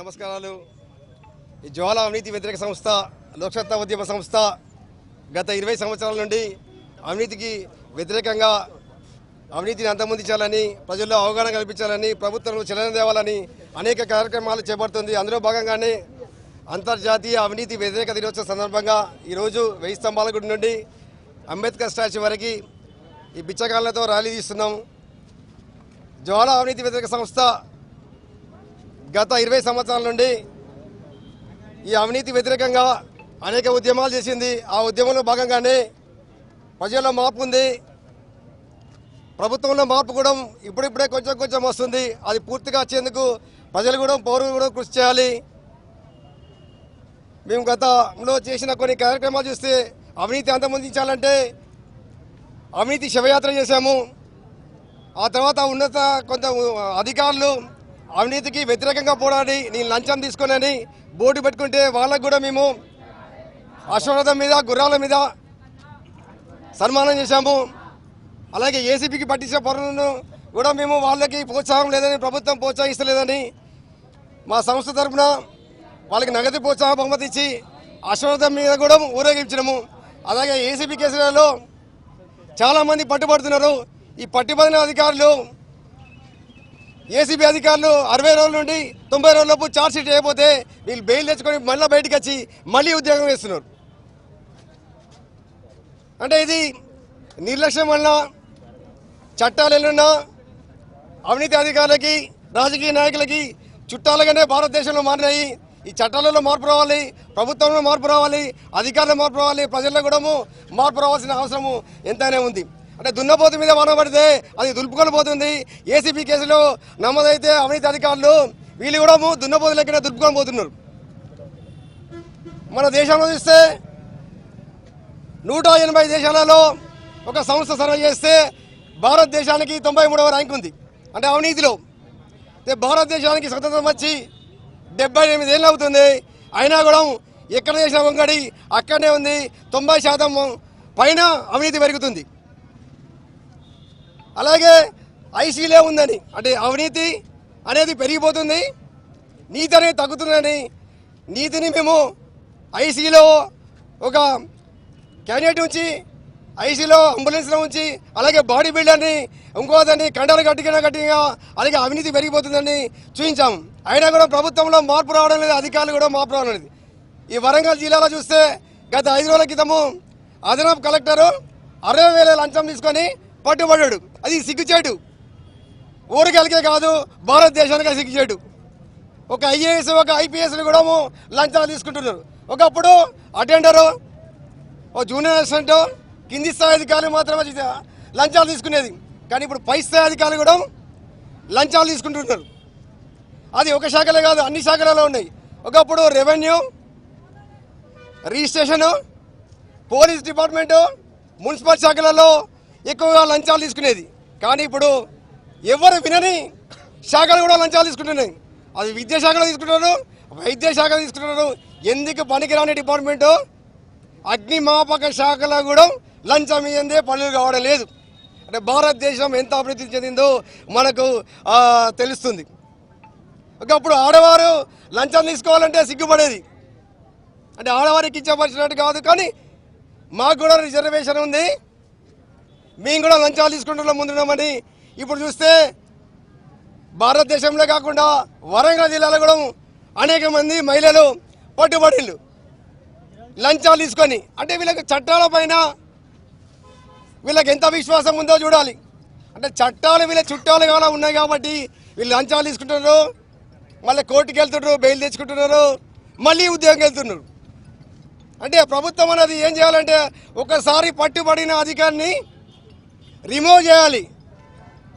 నమస్కారాలు. ఈ జ్వాల అవినీతి వ్యతిరేక సంస్థ లోక్సత్తా ఉద్యమ సంస్థ గత ఇరవై సంవత్సరాల నుండి అవినీతికి వ్యతిరేకంగా అవినీతిని అంతమొందించాలని ప్రజల్లో అవగాహన కల్పించాలని ప్రభుత్వం చలన తేవాలని అనేక కార్యక్రమాలు చేపడుతుంది. అందులో భాగంగానే అంతర్జాతీయ అవినీతి వ్యతిరేక దినోత్సవం సందర్భంగా ఈరోజు వెయ్యి స్తంభాల గుడి నుండి అంబేద్కర్ స్టాచ్యూ వరకు ఈ బిచ్చగాళ్ళతో ర్యాలీ తీస్తున్నాం. జ్వాల అవినీతి వ్యతిరేక సంస్థ గత ఇరవై సంవత్సరాల నుండి ఈ అవినీతి వ్యతిరేకంగా అనేక ఉద్యమాలు చేసింది. ఆ ఉద్యమంలో భాగంగానే ప్రజల్లో మార్పు ఉంది. ప్రభుత్వంలో మార్పు కూడా ఇప్పుడిప్పుడే కొంచెం కొంచెం వస్తుంది. అది పూర్తిగా వచ్చేందుకు ప్రజలు కూడా పౌరులు కూడా కృషి చేయాలి. మేము గతంలో చేసిన కొన్ని కార్యక్రమాలు చూస్తే అవినీతి అంతమొందించాలంటే అవినీతి శవయాత్ర చేశాము. ఆ తర్వాత ఉన్నత కొంత అధికారులు అవినీతికి వ్యతిరేకంగా పోరాడి నేను లంచం తీసుకుని బోర్డు పెట్టుకుంటే వాళ్ళకు కూడా మేము అశ్వరథం మీద గుర్రాల మీద సన్మానం చేశాము. అలాగే ఏసీపీకి పట్టించిన పనులను కూడా మేము వాళ్ళకి ప్రోత్సాహం లేదని ప్రభుత్వం ప్రోత్సహిస్తలేదని మా సంస్థ తరఫున వాళ్ళకి నగదు ప్రోత్సాహం బహుమతి ఇచ్చి అశ్వరథం మీద కూడా ఊరేగించినాము. అలాగే ఏసీపీ కేసులలో చాలామంది పట్టుబడుతున్నారు. ఈ పట్టుబడిన అధికారులు ఏసీబీ అధికారులు అరవై రోజుల నుండి తొంభై రోజులలోపు ఛార్జ్ షీట్ చేయకపోతే వీళ్ళు బెయిల్ తెచ్చుకొని మళ్ళీ బయటకు వచ్చి మళ్ళీ ఉద్యోగం వేస్తున్నారు అంటే ఇది నిర్లక్ష్యం వల్ల చట్టాలు ఎల్లున్నా అవినీతి అధికారులకి రాజకీయ నాయకులకి చుట్టాలుగానే భారతదేశంలో మారినాయి. ఈ చట్టాలలో మార్పు రావాలి ప్రభుత్వంలో మార్పు రావాలి అధికారులు మార్పు రావాలి ప్రజల్లో కూడా మార్పు రావాల్సిన అవసరము ఎంతైనా ఉంది. అంటే దున్నపోతు మీద వాన పడితే అది దులుపుకొని పోతుంది. ఏసీబీ కేసులో నమోదైతే అవినీతి అధికారులు వీళ్ళు కూడా దున్నపోతు లెక్కనే దులుపుకొని పోతున్నారు. మన దేశంలో చూస్తే నూట ఎనభై దేశాలలో ఒక సంస్థ సర్వే చేస్తే భారతదేశానికి తొంభై మూడవ ర్యాంక్ ఉంది. అంటే అవినీతిలో. భారతదేశానికి స్వతంత్రం వచ్చి డెబ్బై ఎనిమిది ఏళ్ళు అవుతుంది. అయినా కూడా ఎక్కడ చేసిన వంగడి అక్కడనే ఉంది. తొంభై శాతం పైన అవినీతి పెరుగుతుంది. అలాగే ఐసీలే ఉందని అంటే అవినీతి అనేది పెరిగిపోతుంది నీతి అనేది తగ్గుతుందని నీతిని మేము ఐసీలో ఒక క్యాండిడేట్ ఉంచి ఐసీలో అంబులెన్స్లో ఉంచి అలాగే బాడీ బిల్డర్ని ఇంకోదాన్ని కండలు గట్టిగా గట్టిగా అలాగే అవినీతి పెరిగిపోతుందని చూపించాము అయినా కూడా ప్రభుత్వంలో మార్పు రావడం లేదు అధికారులు కూడా మార్పు రావడం లేదు. ఈ వరంగల్ జిల్లాలో చూస్తే గత ఐదు రోజుల క్రితము అదనపు కలెక్టరు అరవై వేల లంచం తీసుకొని పట్టుబడ్డాడు. అది సిగ్గుచేటు. ఊరికెళ్ళకే కాదు భారతదేశానికి సిగ్గుచేటు. ఒక ఐఏఎస్ ఒక ఐపీఎస్లు కూడా లంచాలు తీసుకుంటున్నారు. ఒకప్పుడు అటెండరు ఓ జూనియర్ అసిస్టెంట్ కింది స్థాయి అధికారులు మాత్రమే లంచాలు తీసుకునేది. కానీ ఇప్పుడు పై స్థాయి అధికారులు కూడా లంచాలు తీసుకుంటున్నారు. అది ఒక శాఖలే కాదు అన్ని శాఖలలో ఉన్నాయి. ఒకప్పుడు revenue registration police department municipal శాఖలలో ఎక్కువగా లంచాలు తీసుకునేది. కానీ ఇప్పుడు ఎవరు వినని శాఖలు కూడా లంచాలు తీసుకుంటున్నాయి. అది విద్యాశాఖలో తీసుకుంటున్నారు వైద్యశాఖలో తీసుకుంటున్నారు. ఎందుకు పనికిరాని డిపార్ట్మెంటు? అగ్నిమాపక శాఖలో కూడా లంచం ఇయ్యందే పనులు కావడం లేదు. అంటే భారతదేశం ఎంత అభివృద్ధి చెందిందో మనకు తెలుస్తుంది. ఒకప్పుడు ఆడవారు లంచం తీసుకోవాలంటే సిగ్గుపడేది. అంటే ఆడవారికి ఇచ్చపరిచినట్టు కాదు కానీ మాకు కూడా రిజర్వేషన్ ఉంది. మేము కూడా లంచాలు తీసుకుంటున్నాం ముందున్నామని ఇప్పుడు చూస్తే భారతదేశంలో కాకుండా వరంగల్ జిల్లాలో కూడా అనేక మంది మహిళలు పట్టుబడిళ్ళు. లంచాలు తీసుకొని అంటే వీళ్ళకి చట్టాల పైన వీళ్ళకి ఎంత విశ్వాసం ఉందో చూడాలి. అంటే చట్టాలు వీళ్ళ చుట్టాలు కావాలా ఉన్నాయి కాబట్టి వీళ్ళు లంచాలు తీసుకుంటున్నారు. మళ్ళీ కోర్టుకి వెళ్తున్నారు బెయిల్ తెచ్చుకుంటున్నారు మళ్ళీ ఉద్యోగం వెళ్తున్నారు. అంటే ప్రభుత్వం అనేది ఏం చేయాలంటే ఒకసారి పట్టుబడిన అధికారిని రిమూవ్ చేయాలి.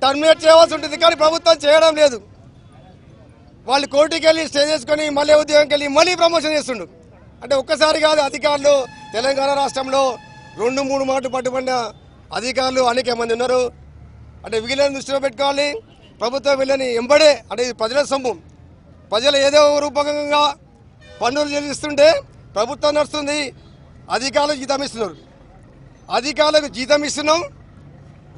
టర్మినేట్ చేయాల్సి ఉంటుంది కానీ ప్రభుత్వం చేయడం లేదు. వాళ్ళు కోర్టుకి వెళ్ళి స్టే చేసుకొని మళ్ళీ ఉద్యోగంకి వెళ్ళి మళ్ళీ ప్రమోషన్ చేస్తుండు. అంటే ఒక్కసారి కాదు అధికారులు తెలంగాణ రాష్ట్రంలో రెండు మూడు మాటలు పట్టుబడిన అధికారులు అనేక మంది ఉన్నారు. అంటే వీళ్ళని దృష్టిలో పెట్టుకోవాలి. ప్రభుత్వం వీళ్ళని ఎంబడే అంటే ఇది ప్రజల సొమ్ము. ప్రజలు ఏదో రూపకంగా పన్నులు చెల్లిస్తుంటే ప్రభుత్వం నడుస్తుంది. అధికారులకు జీతం ఇస్తున్నారు. అధికారులకు జీతం ఇస్తున్నాం.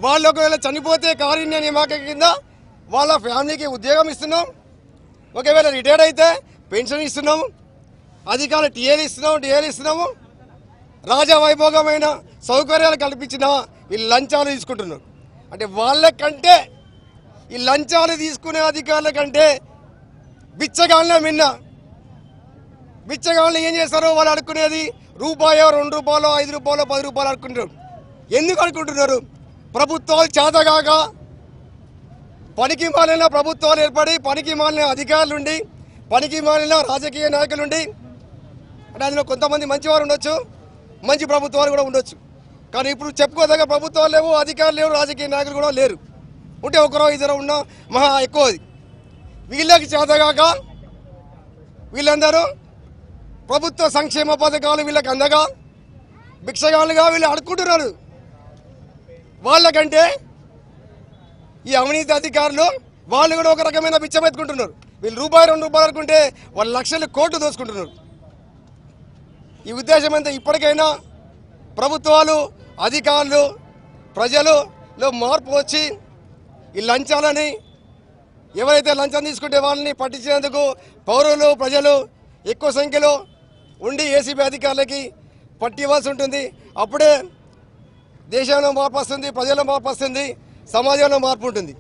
వాళ్ళు ఒకవేళ చనిపోతే కారుణ్య నియామక కింద వాళ్ళ ఫ్యామిలీకి ఉద్యోగం ఇస్తున్నాం. ఒకవేళ రిటైర్డ్ అయితే పెన్షన్ ఇస్తున్నాము అధికారులు టీఏలు ఇస్తున్నాము డిఏలు ఇస్తున్నాము రాజా వైభోగమైన సౌకర్యాలు కల్పించిన ఈ లంచాలు తీసుకుంటున్నారు. అంటే వాళ్ళకంటే ఈ లంచాలు తీసుకునే అధికారుల కంటే బిచ్చగాళ్ళ మిన్న. బిచ్చగాళ్ళు ఏం చేస్తారు వాళ్ళు అడుక్కునేది రూపాయో రెండు రూపాయలు ఐదు రూపాయలు పది రూపాయలు అడుక్కుంటారు ఎందుకు అనుకుంటున్నారు? ప్రభుత్వాలు చేతగాక పనికి మాలిన ప్రభుత్వాలు ఏర్పడి పనికి మాలిన అధికారులుండి పనికి మాలిన రాజకీయ నాయకులుండి అంటే అందులో కొంతమంది మంచివారు ఉండొచ్చు మంచి ప్రభుత్వాలు కూడా ఉండొచ్చు. కానీ ఇప్పుడు చెప్పుకోదగ్గ ప్రభుత్వాలు లేవు అధికారులు లేవు రాజకీయ నాయకులు కూడా లేరు. ఉంటే ఒకరో ఇద్దరు ఉన్న మహా ఎక్కువ అది. వీళ్ళకి చేతగాక వీళ్ళందరూ ప్రభుత్వ సంక్షేమ పథకాలు వీళ్ళకి అందగా భిక్షగాళ్ళుగా వీళ్ళు అడుక్కుంటున్నారు వాళ్ళకంటే ఈ అవినీతి అధికారులు వాళ్ళు కూడా ఒక రకమైన బిచ్చం ఎత్తుకుంటున్నారు. వీళ్ళు రూపాయి రెండు రూపాయలు అనుకుంటే వాళ్ళు లక్షలు కోట్లు దోచుకుంటున్నారు. ఈ ఉద్దేశం అంతా ఇప్పటికైనా ప్రభుత్వాలు అధికారులు ప్రజలులో మార్పు వచ్చి ఈ లంచాలని ఎవరైతే లంచం తీసుకుంటే వాళ్ళని పట్టించినందుకు పౌరులు ప్రజలు ఎక్కువ సంఖ్యలో ఉండి ఏసీబీ అధికారులకి పట్టి ఇవ్వాల్సి ఉంటుంది. అప్పుడే దేశంలో మార్పు వస్తుంది ప్రజల్లో మార్పు వస్తుంది సమాజంలో మార్పు ఉంటుంది.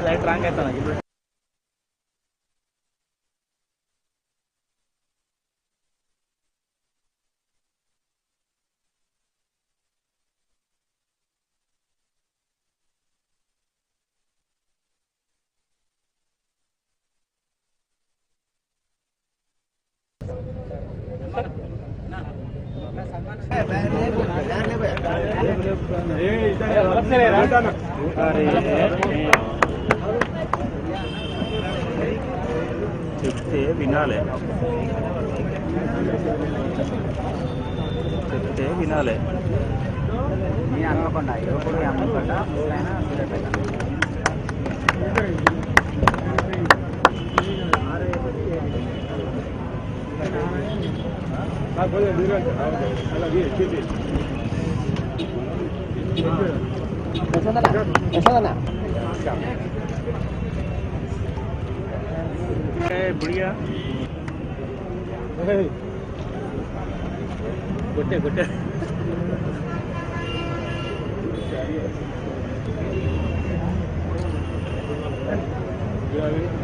లైట్ రాంగ్ అవుతాను చెప్తే వినాలి. చెప్తే వినాలి. అనుకోకుండా ఎప్పుడు అనుకోకుండా बढ़िया गोटे Yeah, I mean.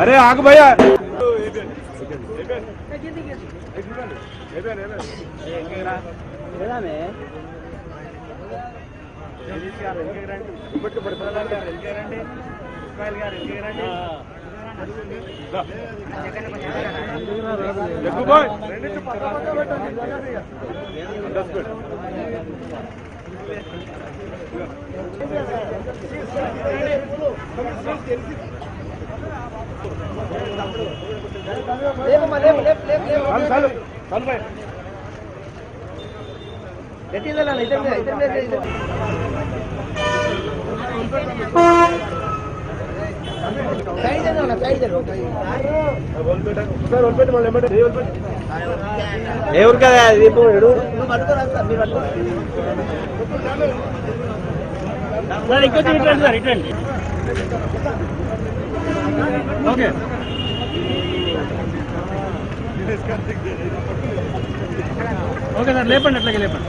अरे आग भैया ಹೇಳಾಮೆ ಬಿಟ್ಟು ಬಿಡ್ತಾರಲ್ಲ ఎక్కువ బాయ్ రెండింటి పక్క పక్క పెట్టండి అండర్స్పెట్ లేదు లేదు లేదు లేదు చాలు చాలు బాయ్ ఎవరు కదా దీపం ఏడు. సార్ ఇంకొంచెం ఇట్లండి సార్ ఇట్లండి. ఓకే. ఓకే సార్ లేపండి అట్లాగే లేపండి.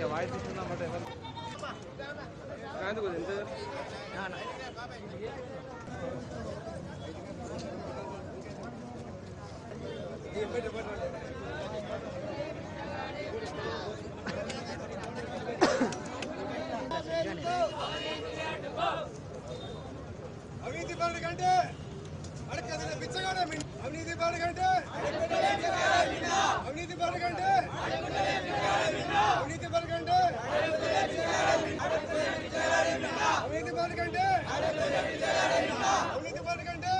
పట్టి పట్టి పట్టి కొంచెం వైద్యులు అన్న కొంచెం వైద్యులు అవినీతి పరుడు కంటే అడగదిన బిచ్చగాడే మిన్- అవినీతి పరుడు కంటే అవినీతి పరుడు కంటే అవినీతి పరుడు కంటే అవినీతి పరుడు కంటే అవినీతి పరుడు కంటే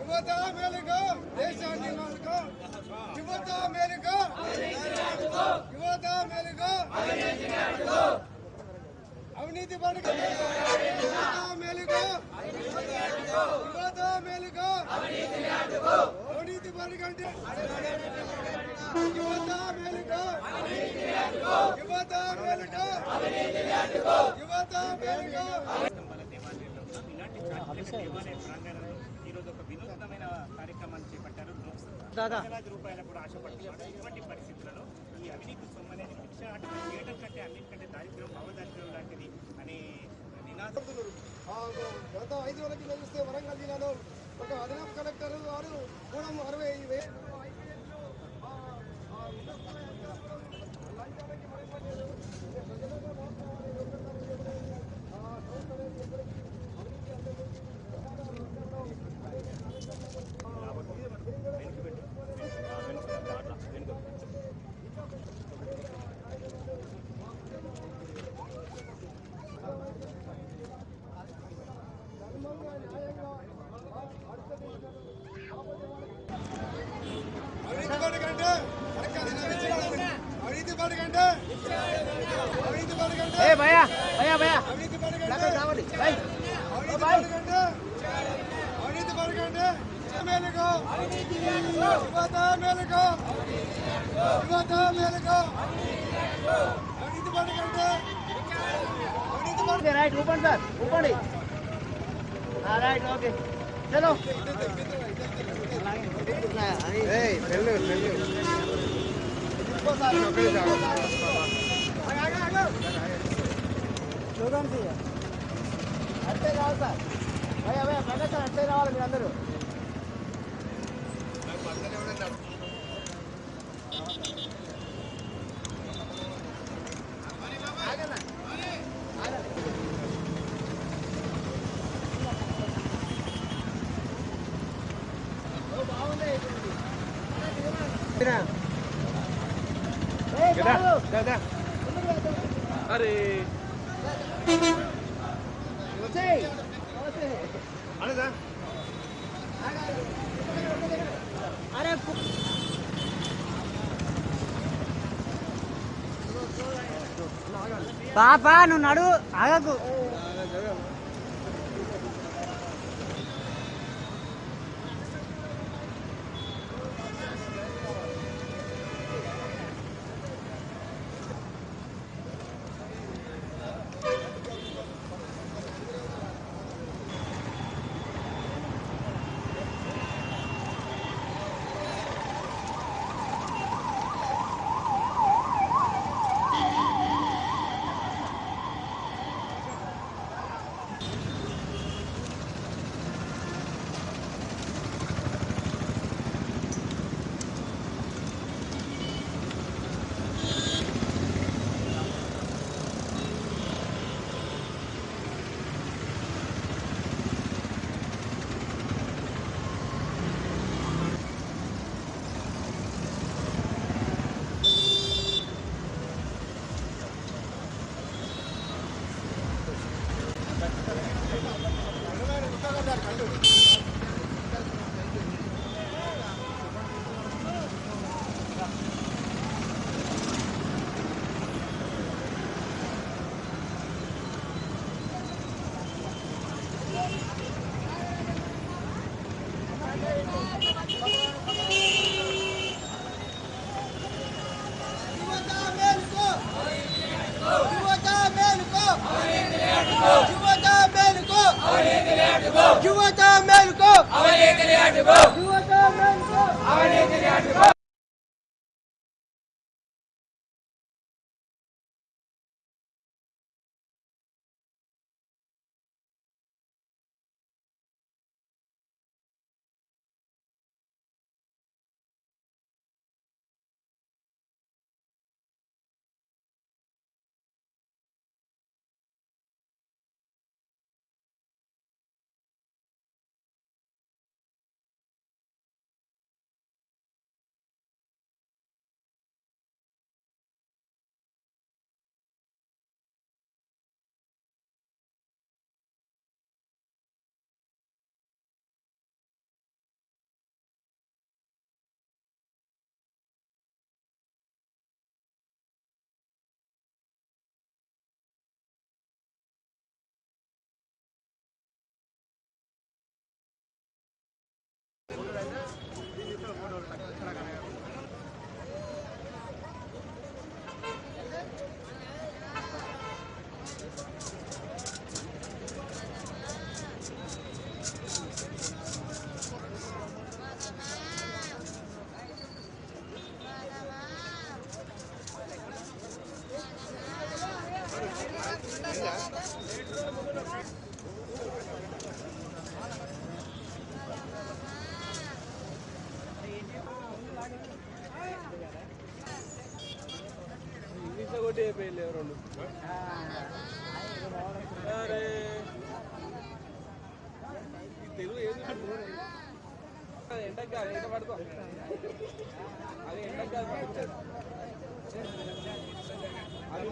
యువత మేలుగా దేశాన్ని మేలుగా యువత మేలుగా యువత మేలుగా అవినీతి పడుక మేలుగా యువత మేలుగా అవినీతి పడుకంటే యువత మేలుగా యువత మేలుగా యువత మేలుగా ఈరోజు ఒక వినూత్నమైన కార్యక్రమాన్ని చేపట్టారు లక్షలాది రూపాయలు కూడా ఆశపడుతున్నారు ఇటువంటి పరిస్థితులలో ఈ అవినీతి సొమ్ము అనేది భిక్ష చేయడం కంటే అన్నిటికంటే దారిద్ర్యం భావదారిద్ర్యం లాంటిది అనే నినాదం గత ఐదు వేల చూస్తే వరంగల్ జిల్లాలో ఒక అదనపు కలెక్టర్ వారు కూడా అరవై వేలు ఆ, ఆ, ఉన్నత స్థాయి అధికారులు లంచాలకి మరిపోయారు. ప్రజలకు మోసం అనేది ఒకసారి ఆ, సంస్థ అనేది ఎప్పటికీ అభివృద్ధి అందరికీ ప్రధాన రంగంలో అనేక అవినీతి పడి కంటే అవినీతి పడి కంటే అవినీతి పడి కంటే ఏ భయ్యా భయ్యా భయ్యా అవినీతి పడి కంటే రావాలి భయ్ అవినీతి పడి కంటే అవినీతి పడి కంటే మేలుకో యువత మేలుకో యువత మేలుకో అవినీతి పడి కంటే అవినీతి రైట్ ఊపండి సార్ ఊపండి. Right okay. చలో. చూడండి. అంతే కావాలి సార్. భయ్యా భయ్యా ప్రకాశ్ అంతే రావాలి మీరు అందరూ అరే వచ్చేయ్ అరే పాపా నువ్వు నడు ఆగకు. ఓటు అయిపోయింది ఎవరు అరే. తెలుగు ఏది? ఎండకు కాదు ఎండ పడుకో. అది ఎండకు కాదు అది